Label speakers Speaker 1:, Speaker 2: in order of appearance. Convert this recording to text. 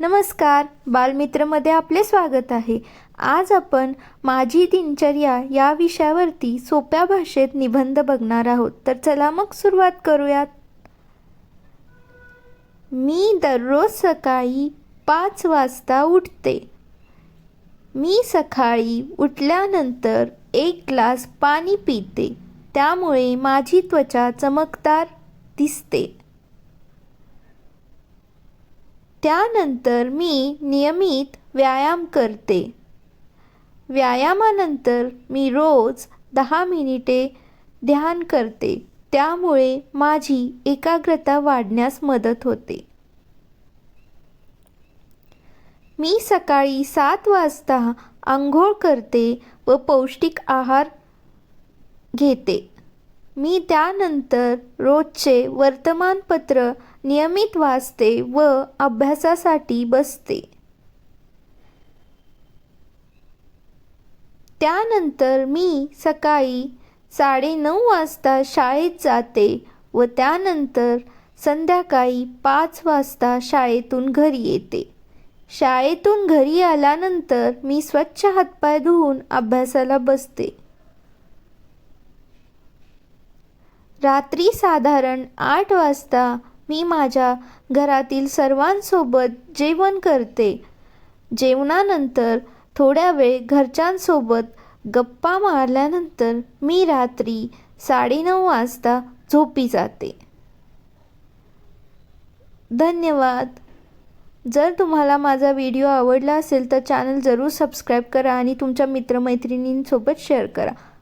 Speaker 1: नमस्कार बालमित्रमध्ये आपले स्वागत आहे. आज आपण माझी दिनचर्या या विषयावरती सोप्या भाषेत निबंध बघणार आहोत. तर चला मग सुरुवात करूयात. मी दररोज सकाळी पाच वाजता उठते. मी सकाळी उठल्यानंतर एक ग्लास पाणी पिते. त्यामुळे माझी त्वचा चमकदार दिसते. त्यानंतर मी नियमित व्यायाम करते. व्यायामानंतर मी रोज दहा मिनिटे ध्यान करते. त्यामुळे माझी एकाग्रता वाढण्यास मदत होते. मी सकाळी सात वाजता आंघोळ करते व पौष्टिक आहार घेते. मी त्यानंतर रोजचे वर्तमानपत्र नियमित वाचते व अभ्यासासाठी बसते. त्यानंतर मी सकाळी साडेनऊ वाजता शाळेत जाते व त्यानंतर संध्याकाळी पाच वाजता शाळेतून घरी येते. शाळेतून घरी आल्यानंतर मी स्वच्छ हातपाय धुवून अभ्यासाला बसते. रात्री साधारण आठ वाजता मी माझ्या घरातील सर्वांसोबत जेवण करते. जेवणानंतर थोड्या वेळ घरच्यांसोबत गप्पा मारल्यानंतर मी रात्री साडेनऊ वाजता झोपी जाते. धन्यवाद. जर तुम्हाला माझा व्हिडिओ आवडला असेल तर चॅनल जरूर सबस्क्राईब करा आणि तुमच्या मित्रमैत्रिणींसोबत शेअर करा.